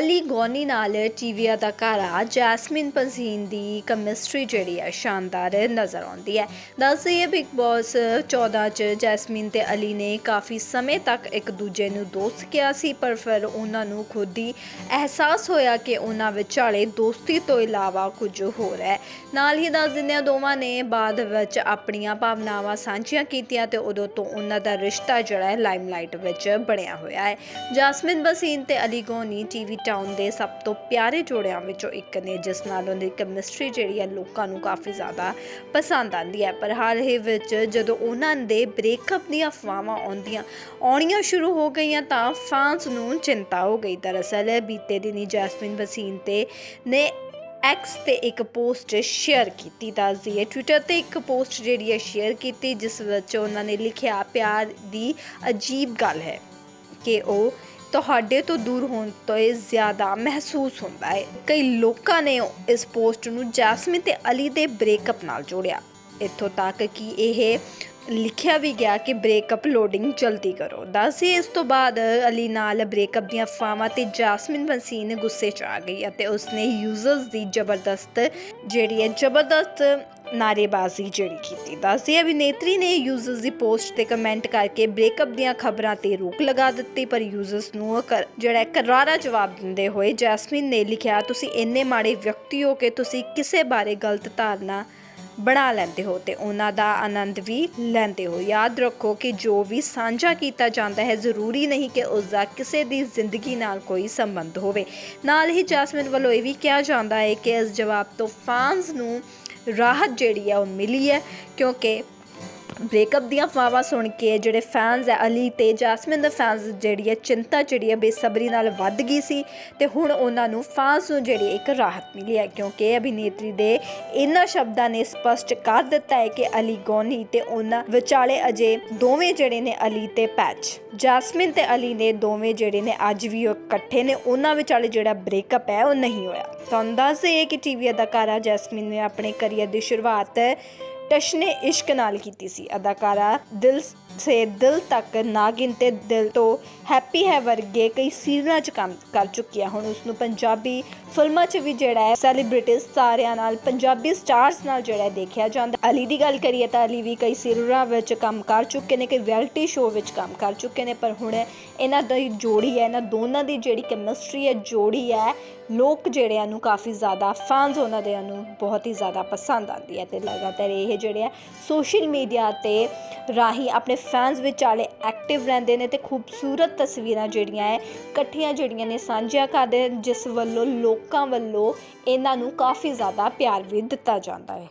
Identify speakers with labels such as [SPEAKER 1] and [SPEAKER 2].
[SPEAKER 1] ਅਲੀ ਗੋਨੀ ਨਾਲ ਟੀਵੀ ਅਦਾਕਾਰਾ ਜੈਸਮਿਨ ਪਜ਼ੀਨ ਦੀ ਕੈਮਿਸਟਰੀ ਜਿਹੜੀ ਹੈ ਸ਼ਾਨਦਾਰ ਨਜ਼ਰ ਆਉਂਦੀ ਹੈ। ਦੱਸਦੀ ਹੈ ਬਿਗ ਬਾਸ 14 ਚ ਜੈਸਮਿਨ ਤੇ ਅਲੀ ਨੇ ਕਾਫੀ ਸਮੇਂ ਤੱਕ ਇੱਕ ਦੂਜੇ ਨੂੰ ਦੋਸਤ ਕਿਹਾ ਸੀ, ਪਰ ਫਿਰ ਉਹਨਾਂ ਨੂੰ ਖੁਦ ਹੀ ਅਹਿਸਾਸ ਹੋਇਆ ਕਿ ਉਹਨਾਂ ਵਿਚਾਲੇ ਦੋਸਤੀ ਤੋਂ ਇਲਾਵਾ ਕੁਝ ਹੋਰ ਹੈ। ਨਾਲ ਹੀ ਦੱਸ ਦਿੰਦੇ ਹਾਂ, ਦੋਵਾਂ ਨੇ ਬਾਅਦ ਵਿੱਚ ਆਪਣੀਆਂ ਭਾਵਨਾਵਾਂ ਸਾਂਝੀਆਂ ਕੀਤੀਆਂ ਤੇ ਉਦੋਂ ਤੋਂ ਉਹਨਾਂ ਦਾ ਰਿਸ਼ਤਾ ਜਿਹੜਾ ਹੈ ਲਾਈਮਲਾਈਟ ਵਿੱਚ ਬਣਿਆ ਹੋਇਆ ਹੈ। ਜੈਸਮਿਨ ਬਸੀਨ ਤੇ ਅਲੀ ਗੋਨੀ ਟੀਵੀ ਟਾਊਨ ਦੇ ਸਭ ਤੋਂ ਪਿਆਰੇ ਜੋੜਿਆਂ ਵਿੱਚੋਂ ਇੱਕ ਨੇ, ਜਿਸ ਨਾਲ ਉਹਨਾਂ ਦੀ ਕੈਮਿਸਟਰੀ ਜਿਹੜੀ ਹੈ ਲੋਕਾਂ ਨੂੰ ਕਾਫੀ ਜ਼ਿਆਦਾ ਪਸੰਦ ਆਉਂਦੀ ਹੈ। ਪਰ ਹਾਲ ਹੀ ਵਿੱਚ ਜਦੋਂ ਉਹਨਾਂ ਦੇ ਬ੍ਰੇਕਅਪ ਦੀਆਂ ਅਫਵਾਹਾਂ ਆਉਂਦੀਆਂ, ਆਉਣੀਆਂ ਸ਼ੁਰੂ ਹੋ ਗਈਆਂ ਤਾਂ ਫਾਂਸ ਨੂੰ ਚਿੰਤਾ ਹੋ ਗਈ। ਦਰਅਸਲ ਬੀਤੇ ਦਿਨੀ ਜੈਸਮਿਨ ਬਸੀਨ ਤੇ ਨੇ ਐਕਸ ਤੇ ਇੱਕ ਪੋਸਟ ਸ਼ੇਅਰ ਕੀਤੀ, ਦੱਸਦੀ ਹੈ। ਟਵਿੱਟਰ ਤੇ ਇੱਕ ਪੋਸਟ ਜਿਹੜੀ ਹੈ ਸ਼ੇਅਰ ਕੀਤੀ, ਜਿਸ ਵਿੱਚ ਉਹਨਾਂ ਨੇ ਲਿਖਿਆ, ਪਿਆਰ ਦੀ ਅਜੀਬ ਗੱਲ ਹੈ ਕਿ ਉਹ ਤੁਹਾਡੇ ਤੋਂ ਦੂਰ ਹੋਣ ਤੋਂ ਇਹ ਜ਼ਿਆਦਾ ਮਹਿਸੂਸ ਹੁੰਦਾ ਹੈ। ਕਈ ਲੋਕਾਂ ਨੇ ਇਸ ਪੋਸਟ ਨੂੰ ਜੈਸਮਿਨ ਤੇ ਅਲੀ ਦੇ ਬ੍ਰੇਕਅਪ ਨਾਲ ਜੋੜਿਆ। ਇੱਥੋਂ ਤੱਕ ਕਿ ਇਹ ਲਿਖਿਆ ਵੀ ਗਿਆ ਕਿ ਬ੍ਰੇਕਅਪ ਲੋਡਿੰਗ ਜਲਦੀ ਕਰੋ। ਦੱਸੇ ਇਸ ਤੋਂ ਬਾਅਦ ਅਲੀ ਨਾਲ ਬ੍ਰੇਕਅਪ ਦੀਆਂ ਫਾਵਾਂ ਤੇ ਜਾਸਮਿਨ ਬੰਸੀਨ ਗੁੱਸੇ 'ਚ ਆ ਗਈ ਅਤੇ ਉਸਨੇ ਯੂਜ਼ਰਸ ਦੀ ਜ਼ਬਰਦਸਤ ਜਿਹੜੀ ਹੈ, ਜ਼ਬਰਦਸਤ ਨਾਰੇਬਾਜ਼ੀ ਜਿਹੜੀ ਕੀਤੀ ਦੱਸਦੀ ਅਭਿਨੇਤਰੀ ਨੇ ਯੂਜ਼ਰਸ ਦੀ ਪੋਸਟ ਤੇ ਕਮੈਂਟ ਕਰਕੇ ਬ੍ਰੇਕਅਪ ਦੀਆਂ ਖਬਰਾਂ ਤੇ ਰੋਕ ਲਗਾ ਦਿੱਤੀ, ਪਰ ਯੂਜ਼ਰਸ ਨੂੰ ਕਰ- ਜਿਹੜਾ ਕਰਾਰਾ ਜਵਾਬ ਦਿੰਦੇ ਹੋਏ ਜੈਸਮਿਨ ਨੇ ਲਿਖਿਆ, ਤੁਸੀਂ ਇੰਨੇ ਮਾੜੇ ਵਿਅਕਤੀ ਹੋ ਕਿ ਤੁਸੀਂ ਕਿਸੇ ਬਾਰੇ ਗਲਤ ਧਾਰਨਾ ਬਣਾ ਲੈਂਦੇ ਹੋ ਤੇ ਉਹਨਾਂ ਦਾ ਆਨੰਦ ਵੀ ਲੈਂਦੇ ਹੋ। ਯਾਦ ਰੱਖੋ ਕਿ ਜੋ ਵੀ ਸਾਂਝਾ ਕੀਤਾ ਜਾਂਦਾ ਹੈ, ਜ਼ਰੂਰੀ ਨਹੀਂ ਕਿ ਉਸ ਦਾ ਕਿਸੇ ਦੀ ਜ਼ਿੰਦਗੀ ਨਾਲ ਕੋਈ ਸੰਬੰਧ ਹੋਵੇ। ਨਾਲ ਹੀ ਜੈਸਮਿਨ ਵੱਲੋਂ ਇਹ ਵੀ ਕਿਹਾ ਜਾਂਦਾ ਹੈ ਕਿ ਇਸ ਜਵਾਬ ਤੋਂ ਫੈਨਸ ਨੂੰ ਰਾਹਤ ਜਿਹੜੀ ਹੈ ਉਹ ਮਿਲੀ ਹੈ ਕਿਉਂਕਿ ਬ੍ਰੇਕਅਪ ਦੀਆਂ ਫਾਵਾਂ ਸੁਣ ਕੇ ਜਿਹੜੇ ਫੈਨਸ ਹੈ, ਅਲੀ ਤੇ ਜੈਸਮਿਨ ਦੇ ਫੈਨਸ ਜਿਹੜੀ ਹੈ, ਚਿੰਤਾ ਜਿਹੜੀ ਹੈ, ਬੇਸਬਰੀ ਨਾਲ ਵੱਧ ਗਈ ਸੀ ਤੇ ਹੁਣ ਉਹਨਾਂ ਨੂੰ ਫੈਨਸ ਨੂੰ ਜਿਹੜੀ ਇੱਕ ਰਾਹਤ ਮਿਲੀ ਹੈ ਕਿਉਂਕਿ ਅਭਿਨੇਤਰੀ ਦੇ ਇਹਨਾਂ ਸ਼ਬਦਾਂ ਨੇ ਸਪਸ਼ਟ ਕਰ ਦਿੱਤਾ ਹੈ ਕਿ ਅਲੀ ਗੋਨੀ ਤੇ ਉਹਨਾਂ ਵਿਚਾਲੇ ਅਜੇ ਦੋਵੇਂ ਜਿਹੜੇ ਨੇ ਅਲੀ ਤੇ ਪੈਚ ਜੈਸਮਿਨ ਤੇ ਅਲੀ ਨੇ ਦੋਵੇਂ ਜਿਹੜੇ ਨੇ ਅੱਜ ਵੀ ਉਹ ਇਕੱਠੇ ਨੇ, ਉਹਨਾਂ ਵਿਚਾਲੇ ਜਿਹੜਾ ਬ੍ਰੇਕਅਪ ਹੈ, ਉਹ ਨਹੀਂ ਹੋਇਆ। ਤੁਹਾਨੂੰ ਦੱਸ ਦਈਏ ਕਿ ਟੀਵੀ ਅਦਾਕਾਰਾ ਜੈਸਮਿਨ ਨੇ ਆਪਣੇ ਕਰੀਅਰ ਦੀ ਸ਼ੁਰੂਆਤ ਟਸ਼ਨੇ ਇਸ਼ਕ ਨਾਲ ਕੀਤੀ ਸੀ। ਅਦਾਕਾਰਾ ਦਿਲ ਸੇ ਦਿਲ ਤੱਕ ਨਾ ਗਿਣਤੇ ਦਿਲ ਤੋਂ ਹੈਪੀ ਹੈ ਵਰਗੇ ਕਈ ਸੀਰੀਅਲਾਂ 'ਚ ਕੰਮ ਕਰ ਚੁੱਕੀ ਹੈ ਹੁਣ ਉਸ ਨੂੰ ਪੰਜਾਬੀ ਫਿਲਮਾਂ 'ਚ ਵੀ ਜਿਹੜਾ ਹੈ ਸੈਲੀਬ੍ਰਿਟੀਜ਼ ਸਾਰਿਆਂ ਨਾਲ, ਪੰਜਾਬੀ ਸਟਾਰਸ ਨਾਲ ਜਿਹੜਾ ਹੈ ਦੇਖਿਆ ਜਾਂਦਾ। ਅਲੀ ਦੀ ਗੱਲ ਕਰੀਏ ਤਾਂ ਅਲੀ ਵੀ ਕਈ ਸੀਰੀਅਲਾਂ ਵਿੱਚ ਕੰਮ ਕਰ ਚੁੱਕੇ ਨੇ, ਕਈ ਰਿਐਲਿਟੀ ਸ਼ੋਅ ਵਿੱਚ ਕੰਮ ਕਰ ਚੁੱਕੇ ਨੇ, ਪਰ ਹੁਣ ਇਹਨਾਂ ਦੀ ਜੋੜੀ ਹੈ, ਇਹਨਾਂ ਦੋਨਾਂ ਦੀ ਜਿਹੜੀ ਕੈਮਿਸਟਰੀ ਹੈ, ਜੋੜੀ ਹੈ, ਲੋਕ ਜਿਹੜਿਆਂ ਨੂੰ ਕਾਫੀ ਜ਼ਿਆਦਾ ਫੈਨਸ ਉਹਨਾਂ ਦੇ ਨੂੰ ਬਹੁਤ ਹੀ ਜ਼ਿਆਦਾ ਪਸੰਦ ਆਉਂਦੀ ਹੈ ਤੇ ਲਗਾਤਾਰ ਇਹ ਜਿਹੜੇ ਆ, ਸੋਸ਼ਲ ਮੀਡੀਆ ਤੇ ਰਾਹੀਂ ਆਪਣੇ ਫੈਨਸ ਵਿਚਾਲੇ ਐਕਟਿਵ ਰਹਿੰਦੇ ਨੇ ਤੇ ਖੂਬਸੂਰਤ ਤਸਵੀਰਾਂ ਜਿਹੜੀਆਂ ਹੈ ਇਕੱਠੀਆਂ ਜਿਹੜੀਆਂ ਨੇ ਸਾਂਝੀਆਂ ਕਰਦੇ ਜਿਸ ਵੱਲੋਂ ਲੋਕਾਂ ਵੱਲੋਂ ਇਹਨਾਂ ਨੂੰ ਕਾਫੀ ਜ਼ਿਆਦਾ ਪਿਆਰ ਵੀ ਦਿੱਤਾ ਜਾਂਦਾ ਹੈ